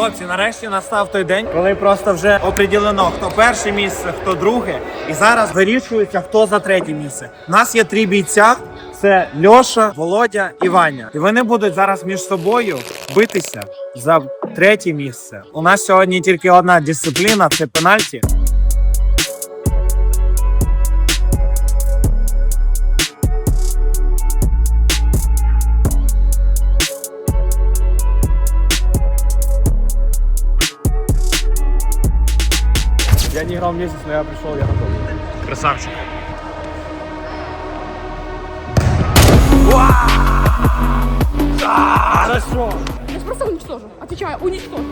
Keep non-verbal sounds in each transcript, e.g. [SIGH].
Хлопці, нарешті настав той день, коли просто вже оприділено, хто перше місце, хто друге. І зараз вирішується, хто за третє місце. У нас є три бійця: це Льоша, Володя і Ваня. І вони будуть зараз між собою битися за третє місце. У нас сьогодні тільки одна дисципліна це пенальті. Я не играл месяц, но я пришел, я готов. Красавчик. За что? Я просто уничтожу. Отвечаю, уничтожу.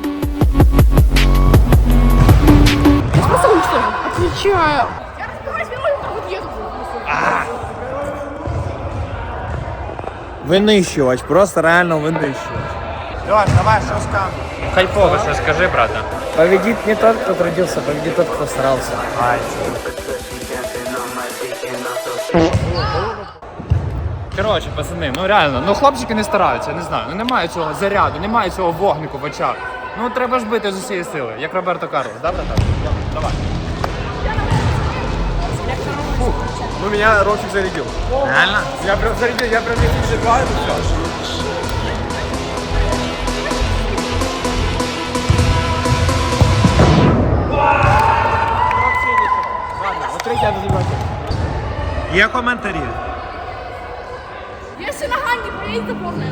Я просто уничтожу. Отвечаю. Я разбираюсь, мне нужно вот еду. Винищувач, просто реально винищувач. Льош, давай, що скажеш? Хайпово, что скажи, брата. Победит не тот, кто трудился, победит тот, кто старался. Коротше, пацани, ну реально, ну хлопчики не стараються, я не знаю. Ну немає цього заряду, немає цього вогнику в очах. Ну треба ж бити з усієї сили, як Роберто Карлос, да, братан? Давай. Ну, меня Ромчик зарядил. Реально? Я прям зарядил, я прям не все. Є коментарі? Если нога не приедет, то можно.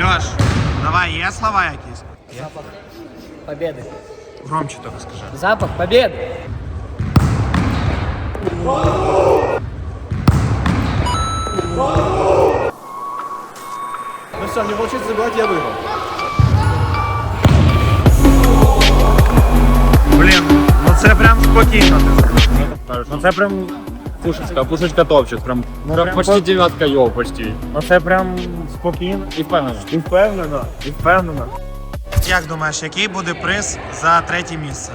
Льош, давай, є слова якісь? Победы. Громче тільки скажи. Запах победы. Ну Все, мне получится забивать, я выиграл. Блін, ну це прям спокійно ти скажеш. Ну це прям. Пушечка, пушечка топчик, прям, Ну, прям прям почти по- дев'ятка йоу, почти. Ну це прям спокійно. І впевнено. І впевнено, і впевнено. Як думаєш, який буде приз за третє місце?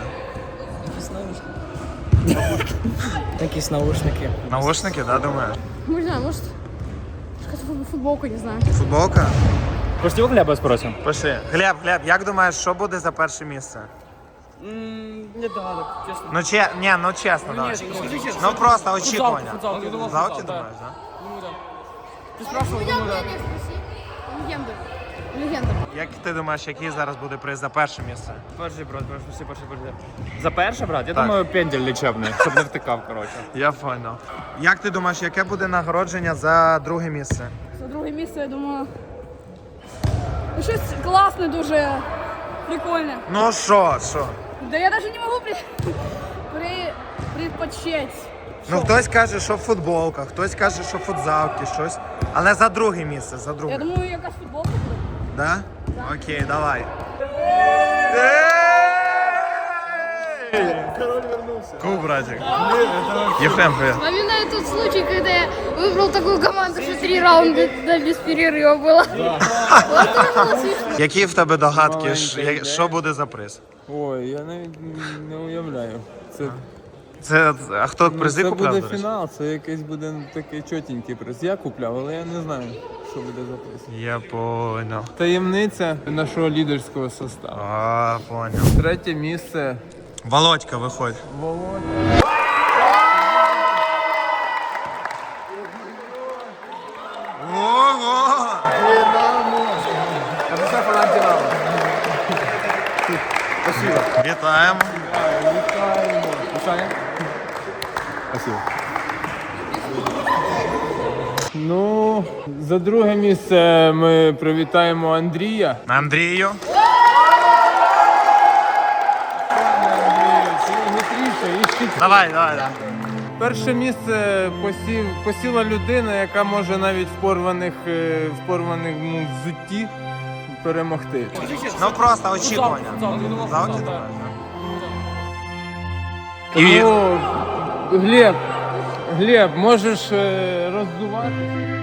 Такие наушники. Наушники, да, думаєш? Не знаю, может, футболка, не знаю. Футболка? Пошли у Глеба спросим. Пошли. Глеб, Глеб, як думаєш, що буде за перше місце? Не догадок, честно. Ну че, ні, ну чесно, давай. Ну просто очікування. Залки думаєш, да? Ты спрашивал, думаю, да. Легенда. Легенда. Як ти думаєш, який зараз буде приз за перше місце? Подожди, брат, брат, всі перші, перші. За перше, брат? Я Так. думаю, пендель лічебний, щоб не втикав, коротше. [LAUGHS] Я понял. Як ти думаєш, яке буде нагородження за друге місце? За друге місце, я думаю. Ну, щось класне, дуже прикольне. Ну що, що? Да я даже не могу при... При... предпочесть. Ну хтось каже, що футболка, хтось каже, що футзалки, щось. Але за друге місце, за Я друге. думаю, якась футболка. Да? Окей, давай. Король вернулся. Ку, братик. Ефрем, привет. Вспоминаю тот случай, когда я выбрал такую команду, что три раунда да, без перерыва было. Вот это было смешно. Які в тебе догадки, ш- я- що буде за приз? Ой, я навіть не уявляю. Це, Це, а хто ну, призи це купляв? буде до речі? фінал, це якийсь буде такий чотенький приз. Я купляв, але я не знаю, що буде за приз. Я понял. Таємниця нашого лідерського составу. А, понял. Третє місце. Володька, виходь. Володя. Ого! Фанат Динамо. Вітаємо. Вітаємо. Саня? Спасибо. Ну, за друге місце ми привітаємо Андрія. Андрію. Давай, давай, давай. Перше місце посів, посіла людина, яка може навіть в порваних, е, в порваному взутті перемогти. Ну просто очікування. Залки думаєш. І Тому, Глеб, Глеб, можеш роздуватися.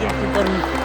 Дякую, парні.